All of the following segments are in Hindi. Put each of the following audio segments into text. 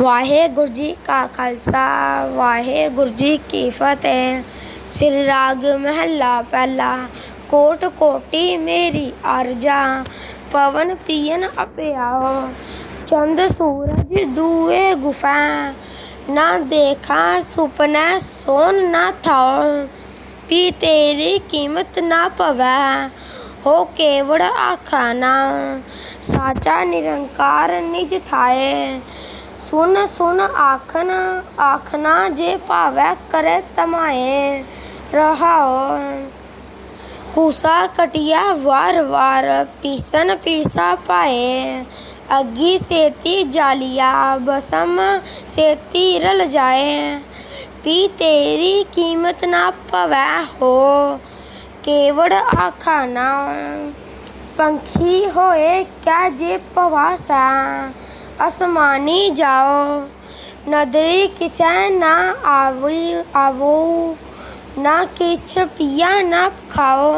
ਵਾਹਿਗੁਰੂ ਜੀ ਕਾ ਖਾਲਸਾ ਵਾਹਿਗੁਰੂ ਜੀ ਕੀ ਫਤਿਹ ਸ੍ਰੀ ਰਾਗ ਮਹਿਲਾ ਪਹਿਲਾ ਕੋਟ ਕੋਟੀ ਮੇਰੀ ਅਰਜਾ ਪਵਨ ਪੀਨ ਅਪਿਆਓ ਚੰਦ ਸੂਰਜ ਦੂਏ ਗੁਫਾ ਨਾ ਦੇਖਾ ਸੁਪਨਾ ਸੋਨ ਨਾ ਥਾਓ ਵੀ ਤੇਰੀ ਕੀਮਤ ਨਾ ਪਵੈ ਹੋ ਕੇਵੜ ਆਖਾਨਾ ਸਾਚਾ ਨਿਰੰਕਾਰ ਨਿਜ ਥਾਏ ਸੁਨ सुन सुन आखन आखना जे पावै करे तमाए रहाओ पूसा कटिया वार वार पीसन पीसा पाए अग्गी सेती जालिया बसम सेती रल जाए पी तेरी कीमत ना पवै हो केवड़ आखाना पंखी होए क्या जे पवासा आसमानी जाओ, नदरी किचै ना आवी, आवो। ना किच पिया ना खाओ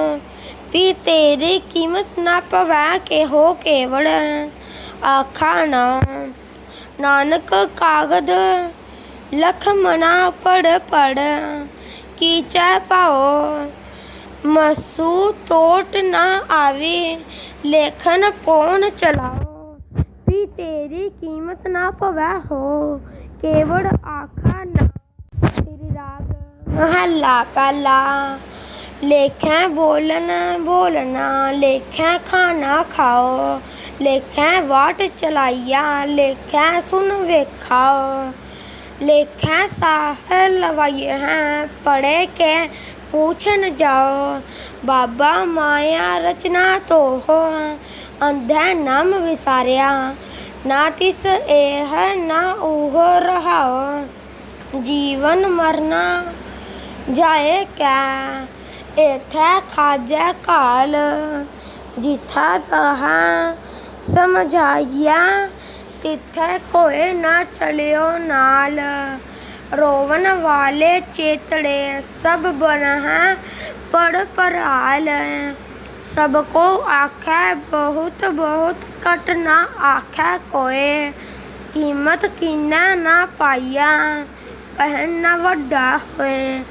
पी तेरी कीमत ना पवै के हो केवड़ आखा ना, नानक कागद, लख मना पढ़ पढ़ कीचै पाओ। मसू तोट ना आवे, लेखन पौन चलाओ। तेरी कीमत ना पवै हो केवड़ आखा ना तेरी राग। महला पहला लेखें बोलन, बोलना। लेखें खाना खाओ। लेखें वाट चलाइया। लेखें सुन वेखाओ। लेखें साह लवाइए हैं, पढ़े के पूछन जाओ। बाबा माया रचना तो हो, अंधे नम विसारिया ਨਾ ਤਿਸ ਇਹ ਨਾ ਉਹ ਰਹਾਉ ਜੀਵਨ ਮਰਨਾ ਜਾਏ ਕੈ ਇਥੈ ਖਾਜੈ ਕਾਲ। ਜਿਥੈ ਪਹਾ ਸਮਝਾਈਆ ਤਿਥੈ ਕੋਏ ਨਾ ਚਲਿਓ ਨਾਲ। ਰੋਵਣ ਵਾਲੇ ਚੇਤੜੇ ਸਭ ਬਨਹਿ ਪੜ ਪਰਾਲ। ਸਭ ਕੋ ਆਖੈ ਬਹੁਤ ਬਹੁਤ ਘਟ ਨਾ ਆਖੈ ਕੋਏ, ਕੀਮਤ ਕੀਨੈ ਨਾ ਪਾਈਆ ਕਹਿਨ ਨਾ ਵੱਡਾ ਹੋਇ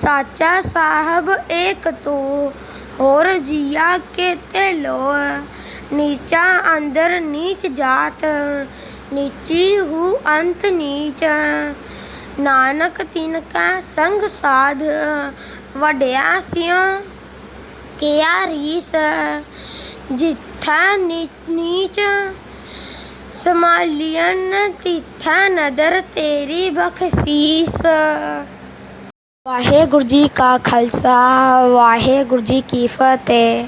ਸਾਚਾ ਸਾਹਿਬ ਏਕ ਤੂੰ, ਹੋਰ ਜੀਆ ਕੇਤੇ ਲੋਇ ਨੀਚਾ ਅੰਦਰ ਨੀਚ ਜਾਤ, ਨੀਚੀ ਹੂ ਅੰਤ ਨੀਚ। ਨਾਨਕ ਤਿਨ ਕੈ ਸੰਗ ਸਾਧ, ਵਡਿਆ ਸਿਓ ਕਿਆ ਰੀਸ। ਜਿਥਾ ਨੀਚ ਸਮਾਲੀਅਨ ਤਿਥਾ ਨਦਰ ਤੇਰੀ ਬਖਸ਼ੀਸ। ਵਾਹਿਗੁਰੂ ਜੀ ਕਾ ਖਾਲਸਾ, ਵਾਹਿਗੁਰੂ ਜੀ ਕੀ ਫਤਿਹ।